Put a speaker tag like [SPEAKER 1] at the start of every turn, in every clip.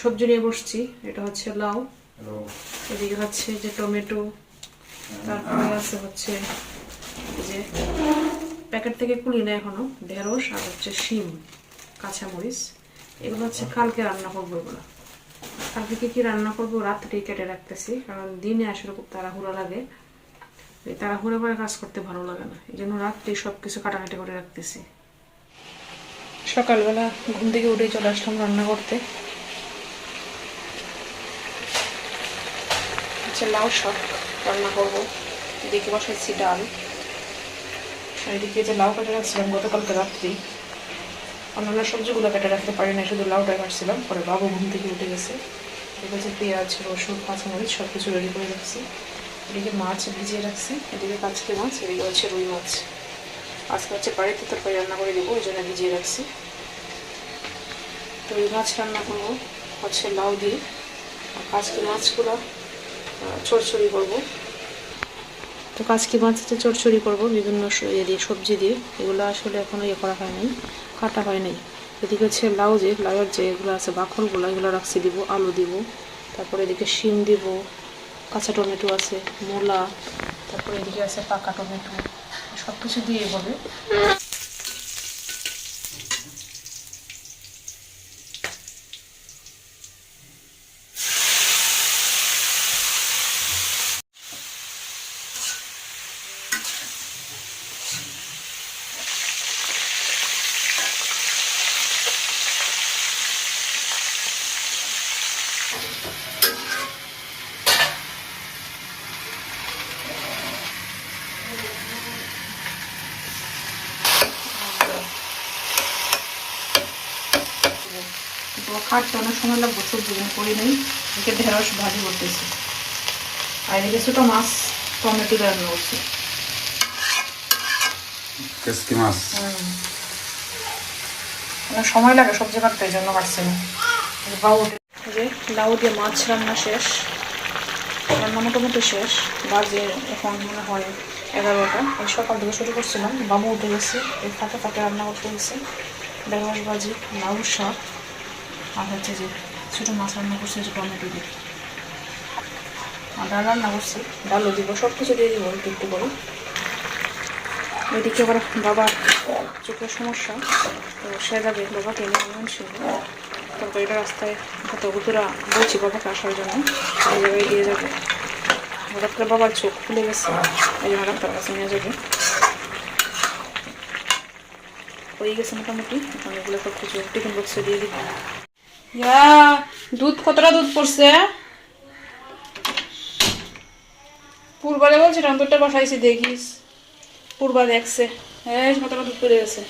[SPEAKER 1] সবজি নিয়ে বসছি। এটা হচ্ছে লাউ। এদিকে হচ্ছে যে টমেটো। তারপরে আছে হচ্ছে যে প্যাকেট থেকে কুলি না এখনও ঢেঁড়স আর হচ্ছে শিম কাঁচামরিচ। এগুলো হচ্ছে কালকে রান্না করব এগুলো। কালকে কি কি রান্না করব রাত্রেই কেটে রাখতেছি কারণ দিনে আসলে খুব তাড়াহুড়া লাগে। এই তাড়াহুড়ো করে কাজ করতে ভালো লাগে না এই জন্য রাত্রে সব কিছু কাটাকাটি করে রাখতেছি। সকালবেলা ঘুম থেকে উঠে চলে আসলাম রান্না করতে। হচ্ছে লাউ শাক রান্না করব। এদিকে বসাইছি ডাল। এদিকে যে লাউ কেটে রাখছিলাম গতকালকে রাত্রি। অন্যান্য সবজিগুলো কেটে রাখতে পারি না শুধু লাউটা কাটছিলাম পরে বাবু ঘুম থেকে উঠে গেছে। এদিকে হচ্ছে পেঁয়াজ, রসুন, কাঁচামরিচ সব কিছু রেডি করে রাখছি। এদিকে মাছ ভিজিয়ে রাখছি। এদিকে কাঁচকে মাছ, এদিকে হচ্ছে রুই মাছ। আজকে হচ্ছে বাড়িতে তরকারি রান্না করে দেবো, ওই জন্য ভিজিয়ে রাখছি। রুই মাছ রান্না করব হচ্ছে লাউ দিয়ে। কাচকি মাছগুলো চড়চড়ি করব। তো কাচকি মাছ হচ্ছে চড়চড়ি করব, বিভিন্ন ইয়ে দিয়ে, সবজি দিয়ে। এগুলো আসলে এখনও ইয়ে করা হয় নাই, কাটা হয় নাই। এদিকে হচ্ছে লাউ যে, লাউয়ের যে এগুলো আছে, বাখরগুলো, এগুলো রাখছি, দিব, আলু দিব। তারপরে এদিকে শিম দিব, কাঁচা টমেটো আছে, মূলা, তারপরে এদিকে আছে পাকা টমেটো। সব কিছু দিয়ে হবে কাটতে অনেক সময় লাগবে সবজি কিন্তু করি নেই। এদিকে ঢেঁড়স ভাজি করতেছি। আর এদিকে ছোটো মাছ টমেটো রান্না করছি।
[SPEAKER 2] কেসকি মাছ।
[SPEAKER 1] অনেক সময় লাগে সবজি কাটতে এই জন্য কাটছি না। বাবু যে লাউ দিয়ে মাছ রান্না শেষ। রান্না মোটামুটি শেষ। বাজে এখন মনে হয় এগারোটা। এই সকাল থেকে শুরু করছিলাম। বাবু উঠে গেছে। এই ফাঁকে ফাঁকে রান্না করতে গেছে। ঢেঁড়স ভাজি লাউ শাক। আর হচ্ছে যে ছোটো মাছ রান্না করছে যে টমেটো দিয়ে। আর ডাল রান্না করছি। ডালও দিব সব কিছু দিয়ে দিব একটু একটু করে। ওইদিকে আবার বাবার চোখের সমস্যা। তো সে যাবে, বাবাকে নিয়ে এটা রাস্তায় কত গুতুরা বলছি বাবাকে আসার জন্য। এই জায়গায় দিয়ে যাবে। হঠাৎ করে বাবার চোখ খুলে গেছে। এই জন্য ডাক্তার কাছে নিয়ে যাবে। হয়ে গেছে মোটামুটি। এখন এগুলো সব কিছু টিফিন বক্সে দিয়ে দিই ইয়া, দুধ কতটা দুধ পড়ছে? পূর্বারে বলছিলাম দুধটা বসাইছি, দেখিস। পূর্বা দেখছে। হ্যাঁ কতটা দুধ পড়ে গেছে।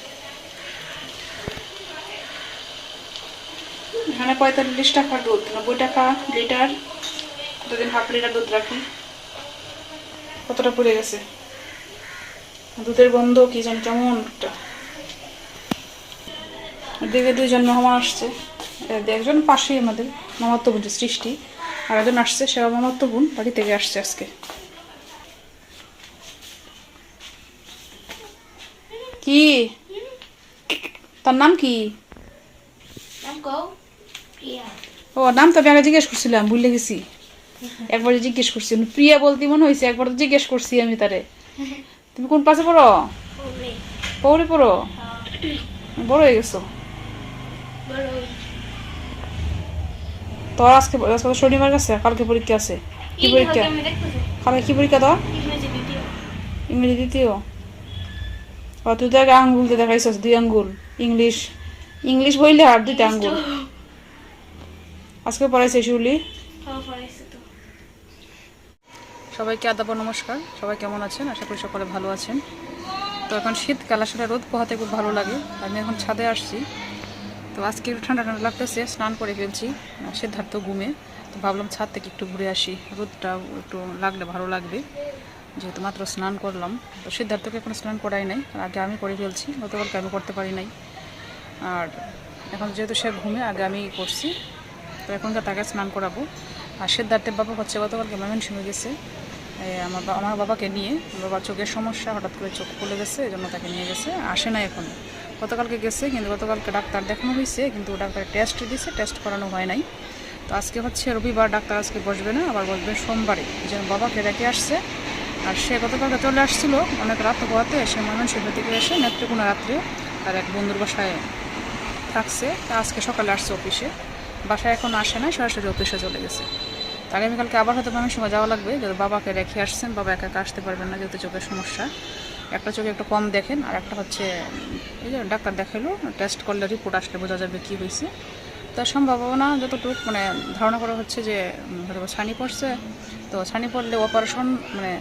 [SPEAKER 1] এখানে পঁয়তাল্লিশ টাকা দুধ, নব্বই টাকা লিটার। কতদিন হাফ লিটার দুধ রাখি? কতটা পড়ে গেছে? দুধের গন্ধ কি যেন কেমন একটা। দিকে দুইজন মেহমান আসছে। একজন পাশেই আমাদের মামাত্ম বোন সৃষ্টি, আর একজন আসছে সেবা মামাত্ম বোন, বাড়ি থেকে আসছে আজকে। কি? তার নাম কি?
[SPEAKER 3] Go. Yeah.
[SPEAKER 1] ও নাম তো আমি আগে জিজ্ঞেস করছিলাম ভুলে গেছি। একবার জিজ্ঞেস করছি প্রিয়া বলতে মনে হয়েছে একবার তো জিজ্ঞেস করছি আমি তারে। তুমি কোন পাশে পড়ো. পৌরে পড়ো বড় হয়ে গেছো? তোর আজকে আজকে তো শনিবার গেছে কালকে পরীক্ষা আছে। কি পরীক্ষা? কালকে কি পরীক্ষা তোর? ইংরেজি দ্বিতীয়। ও তুই তো আগে আঙ্গুল দিয়ে দেখাইছিস দুই আঙ্গুল। ইংলিশ। ইংলিশ বইলে আর দুইটা আঙ্গুল। আজকে পড়াইছে শিউলি সবাইকে আদাব নমস্কার। সবাই কেমন আছেন? আশা করি সকলে ভালো আছেন। তো এখন শীতকাল আসলে রোদ পোহাতে খুব ভালো লাগে। আমি এখন ছাদে আসছি। তো আজকে একটু ঠান্ডা ঠান্ডা লাগতেছে স্নান করে ফেলছি। সিদ্ধার্থ ঘুমে। তো ভাবলাম ছাদ থেকে একটু ঘুরে আসি। রোদটা একটু লাগলে ভালো লাগবে। যেহেতু মাত্র স্নান করলাম। তো সিদ্ধার্থকে এখন স্নান করাই নাই। আগে আমি করে ফেলছি। গতকালকে আমি করতে পারি নাই। আর এখন যেহেতু সে ঘুমে আগে আমি করছি। তো এখনকার তাকে স্নান করাবো। আর সিদ্ধার্থের বাবা হচ্ছে গতকালকে ময়মনসিংহ গেছে। আমার আমার বাবাকে নিয়ে। বাবার চোখের সমস্যা, হঠাৎ করে চোখ খুলে গেছে এই জন্য তাকে নিয়ে গেছে। আসে না এখন। গতকালকে গেছে, কিন্তু গতকালকে ডাক্তার দেখানো হয়েছে, কিন্তু ডাক্তার টেস্ট দিয়েছে টেস্ট করানো হয় নাই। তো আজকে হচ্ছে রবিবার, ডাক্তার আজকে বসবে না, আবার বসবে সোমবারে। এই জন্য বাবাকে রেখে আসছে। আর সে গতকালকে চলে আসছিল, অনেক রাত পোয়াতে সে ময়মনসিংহ থেকে এসে নেত্রকোনা রাত্রে তার এক বন্ধুর বাসায় থাকছে। তা আজকে সকালে আসছে অফিসে। বাসায় এখন আসে না সরাসরি অফিসে চলে গেছে। তা আগামীকালকে আবার হয়তো আমি সময় যাওয়া লাগবে যেহেতু বাবাকে রেখে আসছেন, বাবা একা আসতে পারবেন না যেহেতু চোখের সমস্যা। একটা চোখে একটু কম দেখেন, আর একটা হচ্ছে, এই যে ডাক্তার দেখাইলো, টেস্ট করলে রিপোর্ট আসলে বোঝা যাবে কী হয়েছে তার সম্ভাবনা যতটুকু মানে ধারণা করা হচ্ছে যে হয়তো ছানি পড়ছে। তো ছানি পড়লে অপারেশন মানে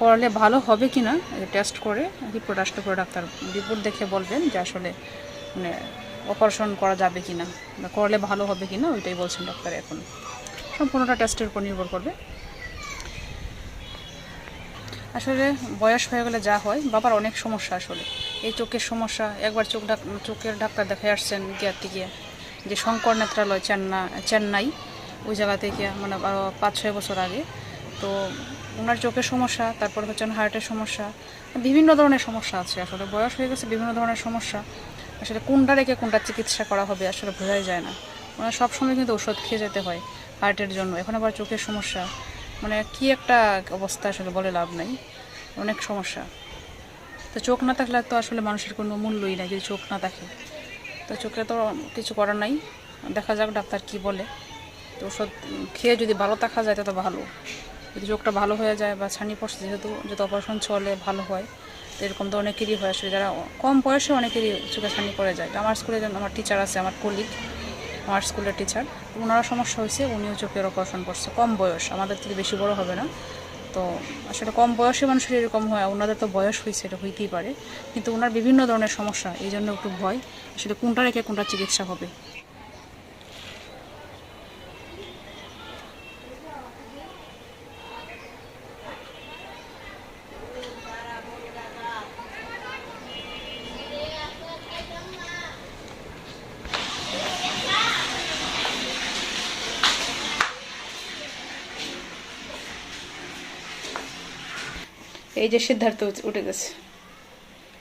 [SPEAKER 1] করলে ভালো হবে কি না টেস্ট করে রিপোর্ট আসলে পরে ডাক্তার রিপোর্ট দেখে বলবেন যে আসলে মানে অপারেশন করা যাবে কি না বা করলে ভালো হবে কি না ওইটাই বলছেন ডাক্তার এখন। সম্পূর্ণটা টেস্টের উপর নির্ভর করবে। আসলে বয়স হয়ে গেলে যা হয়, বাবার অনেক সমস্যা আসলে। এই চোখের সমস্যা, একবার চোখ ডাক, চোখের ডাক্তার দেখে আসছেন গিয়ার থেকে যে শঙ্কর নেত্রালয়, চেন্না, চেন্নাই, ওই জায়গা থেকে মানে পাঁচ ছয় বছর আগে। তো ওনার চোখের সমস্যা, তারপর হচ্ছেন হার্টের সমস্যা, বিভিন্ন ধরনের সমস্যা আছে। আসলে বয়স হয়ে গেছে, বিভিন্ন ধরনের সমস্যা। আসলে কোনটা রেখে কোনটা চিকিৎসা করা হবে আসলে বোঝাই যায় না। ওনার সবসময় কিন্তু ওষুধ খেয়ে যেতে হয় হার্টের জন্য। এখন আবার চোখের সমস্যা। মানে কি একটা অবস্থা আসলে বলে লাভ নাই। অনেক সমস্যা। তো চোখ না থাকলে তো আসলে মানুষের কোনো মূল্যই নাই যদি চোখ না থাকে। তো চোখে তো কিছু করার নাই। দেখা যাক ডাক্তার কি বলে। তো ওষুধ খেয়ে যদি ভালো থাকা যায় তো ভালো। যদি চোখটা ভালো হয়ে যায় বা ছানি পড়ছে, যেহেতু যদি অপারেশন চলে, ভালো হয়। এরকম তো অনেকেরই হয়, আসলে যারা কম বয়সে অনেকেরই চোখে ছানি পড়ে যায়। আমার স্কুলে আমার টিচার আছে, আমার কলিগ আমার স্কুলের টিচার ওনারা সমস্যা হয়েছে, উনিও চোখের অপারেশন করছে। কম বয়স, আমাদের থেকে বেশি বড় হবে না। তো আসলে কম বয়সে মানুষের এরকম হয় ওনাদের তো বয়স হয়েছে, এটা হইতেই পারে। কিন্তু ওনার বিভিন্ন ধরনের সমস্যা এই জন্য একটু ভয়। আসলে কোনটা রেখে কোনটা চিকিৎসা হবে? এই যে সিদ্ধার্থ উঠে- গেছে।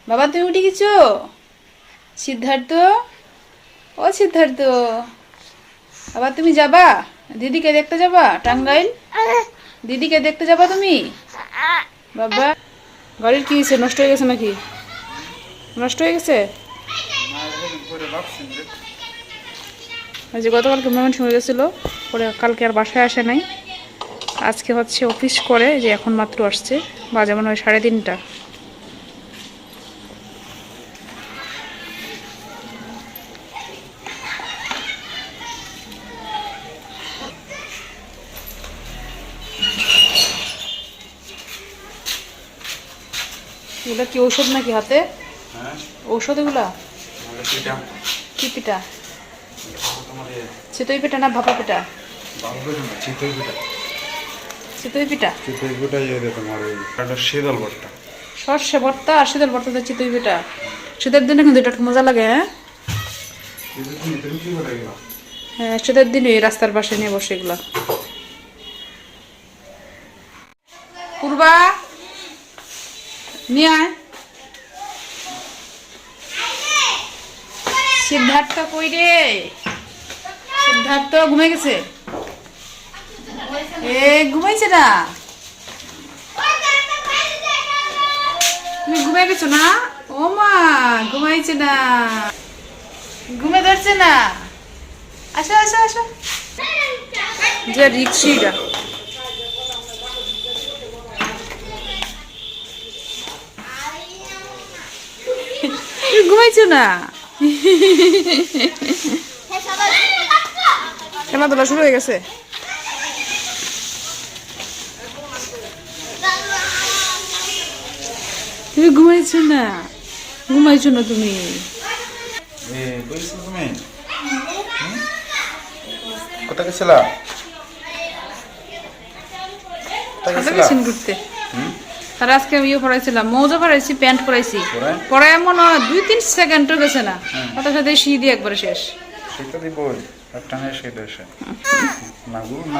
[SPEAKER 1] বাবা, তুমি উঠে গেছো? সিদ্ধার্থ? ও সিদ্ধার্থ। বাবা, তুমি যাবা? দিদিকে দেখতে যাবা? টাঙ্গাইল? দিদিকে দেখতে যাবা তুমি? বাবা গাড়ির কি হয়েছে? নষ্ট হয়ে গেছে নাকি? নষ্ট হয়ে গেছে? যে গতকালকে মেমন হয়ে গেছিল, পরে কালকে আর বাসায় আসে নাই। আজকে হচ্ছে অফিস করে যে এখন মাত্র আসছে। বাজে মনে হয় সাড়ে তিনটা। এগুলা কি ঔষধ নাকি হাতে?
[SPEAKER 2] হ্যাঁ।
[SPEAKER 1] ঔষধ এগুলা? কি পিঠা? চিতই পিঠা না ভাপা পিঠা?
[SPEAKER 2] চিতই পিঠা।
[SPEAKER 1] চিতই পিঠা?
[SPEAKER 2] চিতই পিঠা ইয়ে তোমার ওই একটা শীতল ভর্তা।
[SPEAKER 1] সর্ষে ভর্তা আর শীতের ভর্তাতে চিতই পিঠা। শীতের দিনে কিন্তু এটা মজা লাগে হ্যাঁ? হ্যাঁ শীতের দিনে রাস্তার পাশে নিয়ে বসে এগুলা। পূর্বা নিয়ে আয়। সিদ্ধার্থ কই রে? সিদ্ধার্থ ঘুমে গেছে? এ ঘুমাইছে না? তুমি ঘুমাই গেছো না? ও মা ঘুমাইছে না। ঘুমে ধরছে না? আসো আসো আসো। যে রিক্সিটা। ঘুমাইছো না? খেলাধুলা শুরু হয়ে গেছে। তুমি ঘুমাইছো না? ঘুমাইছো না তুমি?
[SPEAKER 2] কোথায় গেছিলা?
[SPEAKER 1] গেছেন ঘুরতে?
[SPEAKER 2] হুম?
[SPEAKER 1] আজকে ইয়ে পড়াইছিলাম মৌজা পড়াইছি প্যান্ট? পরে এমন দুই তিন সেকেন্ডও গেছে না। সাথে দিয়ে একবারে শেষ।
[SPEAKER 2] সেটা দিবই একটা নেই সেটা না।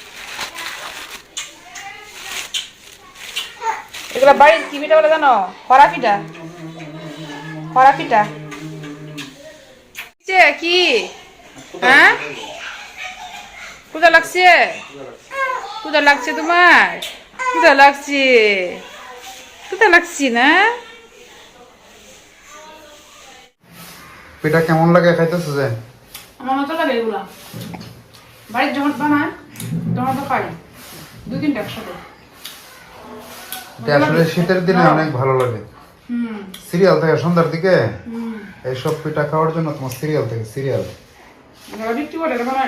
[SPEAKER 1] এগুলা বাড়ির কি পিঠা বলে জানো? হরা পিঠা। হরা পিঠা। কি? হ্যাঁ? লাগছে? লাগছে তোমার? লাগছে। লাগছি না?
[SPEAKER 2] পিঠা কেমন লাগে খাইতেছে যে?
[SPEAKER 1] আমার মতো লাগে এগুলা। বাড়ির যখন বানায় তোমার তো খাই। দুই তিনটা একসাথে।
[SPEAKER 2] এটা আসলে শীতের দিনে অনেক ভালো লাগে। সিরিয়াল থেকে সন্ধ্যার দিকে এইসব পিঠা খাওয়ার জন্য তোমার সিরিয়াল থেকে সিরিয়াল।
[SPEAKER 1] যারা বিক্রি করে এটা মানে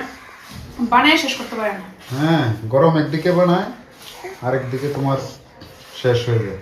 [SPEAKER 1] বানিয়ে শেষ করতে পারে না।
[SPEAKER 2] হ্যাঁ গরম একদিকে বানায় আরেকদিকে তোমার শেষ হয়ে যায়।